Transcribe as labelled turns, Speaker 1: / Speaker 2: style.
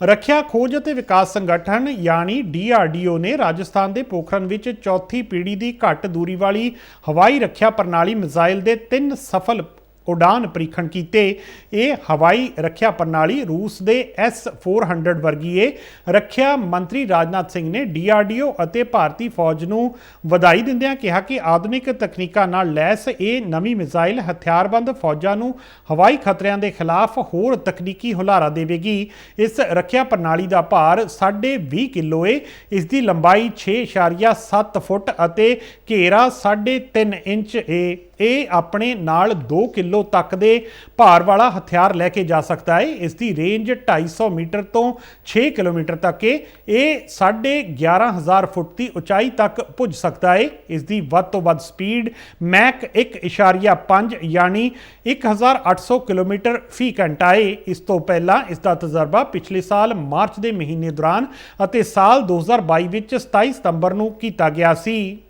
Speaker 1: ਰੱਖਿਆ ਖੋਜ ਅਤੇ ਵਿਕਾਸ ਸੰਗਠਨ ਯਾਨੀ DRDO ਨੇ ਰਾਜਸਥਾਨ ਦੇ ਪੋਖਰਨ ਵਿੱਚ ਚੌਥੀ ਪੀੜ੍ਹੀ ਦੀ ਘੱਟ ਦੂਰੀ ਵਾਲੀ ਹਵਾਈ ਰੱਖਿਆ ਪ੍ਰਣਾਲੀ ਮਿਜ਼ਾਈਲ ਦੇ ਤਿੰਨ ਸਫਲ ਉਡਾਨ ਪ੍ਰੀਖਣ ਕੀਤੇ। ਇਹ ਹਵਾਈ ਰੱਖਿਆ ਪ੍ਰਣਾਲੀ ਰੂਸ ਦੇ S400 ਵਰਗੀ ਏ ਰੱਖਿਆ ਮੰਤਰੀ ਰਾਜਨਾਥ ਸਿੰਘ ਨੇ DRDO ਅਤੇ ਭਾਰਤੀ ਫੌਜ ਨੂੰ ਵਧਾਈ ਦਿੰਦਿਆਂ ਕਿਹਾ ਕਿ ਆਧੁਨਿਕ ਤਕਨੀਕਾਂ ਨਾਲ ਲੈਸ ਇਹ ਨਵੀਂ ਮਿਜ਼ਾਈਲ ਹਥਿਆਰਬੰਦ ਫੌਜਾਂ ਨੂੰ ਹਵਾਈ ਖਤਰਿਆਂ ਦੇ ਖਿਲਾਫ ਹੋਰ ਤਕਨੀਕੀ ਹੁਲਾਰਾ ਦੇਵੇਗੀ। ਇਸ ਰੱਖਿਆ ਪ੍ਰਣਾਲੀ ਦਾ ਭਾਰ 20.5 ਕਿਲੋ ਏ। ਇਸ ਦੀ ਲੰਬਾਈ 6.7 ਫੁੱਟ ਅਤੇ ਘੇਰਾ 3.5 ਇੰਚ ਏ। ਇਹ ਆਪਣੇ ਨਾਲ 2 ਕਿਲੋ ਤੱਕ ਦੇ ਭਾਰ ਵਾਲਾ ਹਥਿਆਰ ਲੈ ਕੇ ਜਾ ਸਕਦਾ ਹੈ ਇਸ ਦੀ ਰੇਂਜ 250 ਮੀਟਰ ਤੋਂ 6 ਕਿਲੋਮੀਟਰ ਤੱਕ ਹੈ ਇਹ 11500 ਫੁੱਟ ਦੀ ਉਚਾਈ ਤੱਕ ਪੁੱਜ ਸਕਦਾ ਹੈ ਇਸ ਦੀ ਵੱਧ ਤੋਂ ਵੱਧ ਸਪੀਡ ਮੈਕ 1.5 ਯਾਨੀ 1800 ਕਿਲੋਮੀਟਰ ਫੀ ਘੰਟਾ ਹੈ ਇਸ ਤੋਂ ਪਹਿਲਾਂ ਇਸ ਦਾ ਤਜਰਬਾ ਪਿਛਲੇ ਸਾਲ ਮਾਰਚ ਦੇ ਮਹੀਨੇ ਦੌਰਾਨ ਅਤੇ ਸਾਲ 2022 ਵਿੱਚ 27 ਸਤੰਬਰ ਨੂੰ ਕੀਤਾ ਗਿਆ ਸੀ।